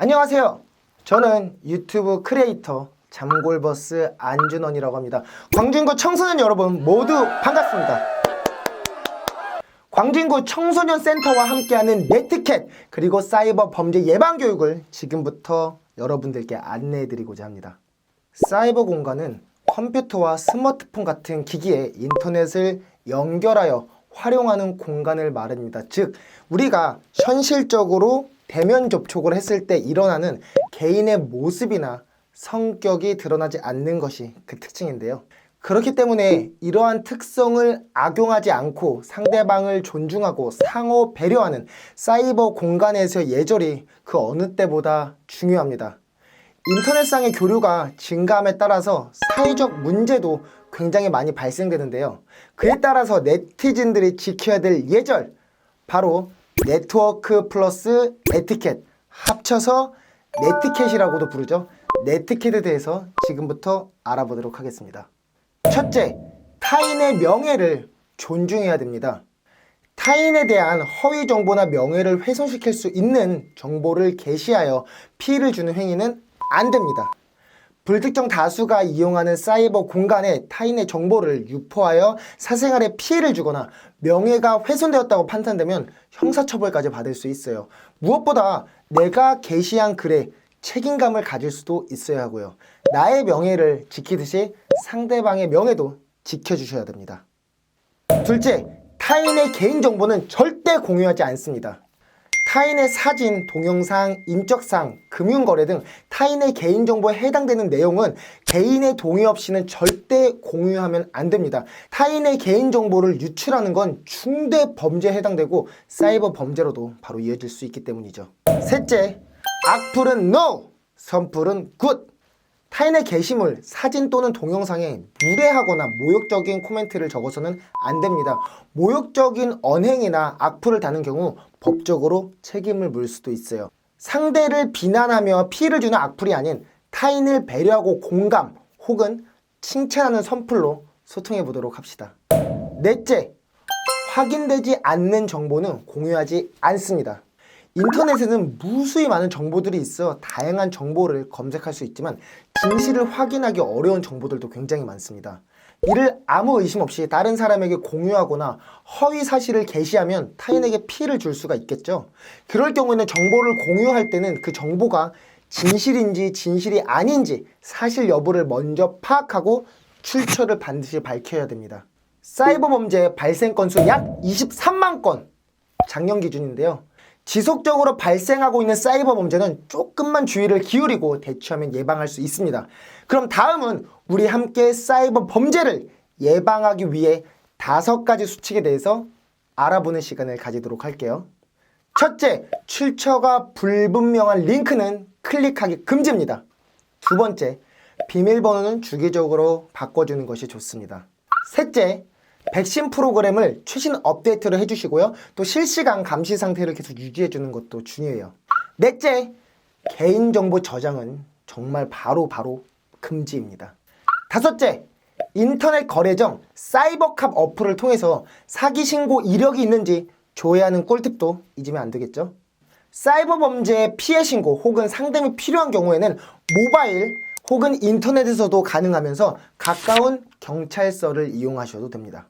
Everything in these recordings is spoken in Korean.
안녕하세요. 저는 유튜브 크리에이터 잠골버스 안준원이라고 합니다. 광진구 청소년 여러분 모두 반갑습니다. 광진구 청소년 센터와 함께하는 네트캣 그리고 사이버 범죄 예방 교육을 지금부터 여러분들께 안내해드리고자 합니다. 사이버 공간은 컴퓨터와 스마트폰 같은 기기에 인터넷을 연결하여 활용하는 공간을 말합니다. 즉, 우리가 현실적으로 대면 접촉을 했을 때 일어나는 개인의 모습이나 성격이 드러나지 않는 것이 그 특징인데요. 그렇기 때문에 이러한 특성을 악용하지 않고 상대방을 존중하고 상호 배려하는 사이버 공간에서의 예절이 그 어느 때보다 중요합니다. 인터넷상의 교류가 증가함에 따라서 사회적 문제도 굉장히 많이 발생되는데요. 그에 따라서 네티즌들이 지켜야 될 예절, 바로 네트워크 플러스 에티켓, 합쳐서 네티켓이라고도 부르죠. 네티켓에 대해서 지금부터 알아보도록 하겠습니다. 첫째, 타인의 명예를 존중해야 됩니다. 타인에 대한 허위 정보나 명예를 훼손시킬 수 있는 정보를 게시하여 피해를 주는 행위는 안 됩니다. 불특정 다수가 이용하는 사이버 공간에 타인의 정보를 유포하여 사생활에 피해를 주거나 명예가 훼손되었다고 판단되면 형사처벌까지 받을 수 있어요. 무엇보다 내가 게시한 글에 책임감을 가질 수도 있어야 하고요. 나의 명예를 지키듯이 상대방의 명예도 지켜주셔야 됩니다. 둘째, 타인의 개인정보는 절대 공유하지 않습니다. 타인의 사진, 동영상, 인적사항, 금융거래 등 타인의 개인정보에 해당되는 내용은 개인의 동의 없이는 절대 공유하면 안 됩니다. 타인의 개인정보를 유출하는 건 중대 범죄에 해당되고 사이버 범죄로도 바로 이어질 수 있기 때문이죠. 셋째, 악플은 NO, 선플은 GOOD. 타인의 게시물, 사진 또는 동영상에 무례하거나 모욕적인 코멘트를 적어서는 안 됩니다. 모욕적인 언행이나 악플을 다는 경우 법적으로 책임을 물 수도 있어요. 상대를 비난하며 피해를 주는 악플이 아닌 타인을 배려하고 공감 혹은 칭찬하는 선플로 소통해 보도록 합시다. 넷째, 확인되지 않는 정보는 공유하지 않습니다. 인터넷에는 무수히 많은 정보들이 있어 다양한 정보를 검색할 수 있지만 진실을 확인하기 어려운 정보들도 굉장히 많습니다. 이를 아무 의심 없이 다른 사람에게 공유하거나 허위 사실을 게시하면 타인에게 피해를 줄 수가 있겠죠. 그럴 경우에는 정보를 공유할 때는 그 정보가 진실인지 진실이 아닌지 사실 여부를 먼저 파악하고 출처를 반드시 밝혀야 됩니다. 사이버 범죄 발생 건수 약 23만 건 작년 기준인데요. 지속적으로 발생하고 있는 사이버 범죄는 조금만 주의를 기울이고 대처하면 예방할 수 있습니다. 그럼 다음은 우리 함께 사이버 범죄를 예방하기 위해 다섯 가지 수칙에 대해서 알아보는 시간을 가지도록 할게요. 첫째, 출처가 불분명한 링크는 클릭하기 금지입니다. 두 번째, 비밀번호는 주기적으로 바꿔주는 것이 좋습니다. 셋째, 백신 프로그램을 최신 업데이트를 해주시고요. 또 실시간 감시 상태를 계속 유지해주는 것도 중요해요. 넷째, 개인정보 저장은 정말 바로 바로 금지입니다. 다섯째, 인터넷 거래정 사이버캅 어플을 통해서 사기 신고 이력이 있는지 조회하는 꿀팁도 잊으면 안 되겠죠? 사이버 범죄 피해 신고 혹은 상담이 필요한 경우에는 모바일 혹은 인터넷에서도 가능하면서 가까운 경찰서를 이용하셔도 됩니다.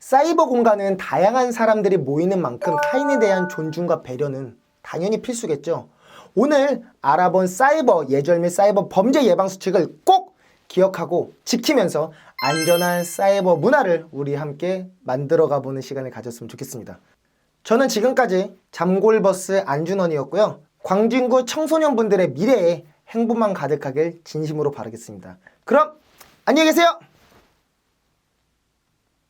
사이버 공간은 다양한 사람들이 모이는 만큼 타인에 대한 존중과 배려는 당연히 필수겠죠. 오늘 알아본 사이버 예절 및 사이버 범죄 예방 수칙을 꼭 기억하고 지키면서 안전한 사이버 문화를 우리 함께 만들어 가 보는 시간을 가졌으면 좋겠습니다. 저는 지금까지 잠골버스 안준원이었고요. 광진구 청소년분들의 미래에 행복만 가득하길 진심으로 바라겠습니다. 그럼 안녕히 계세요.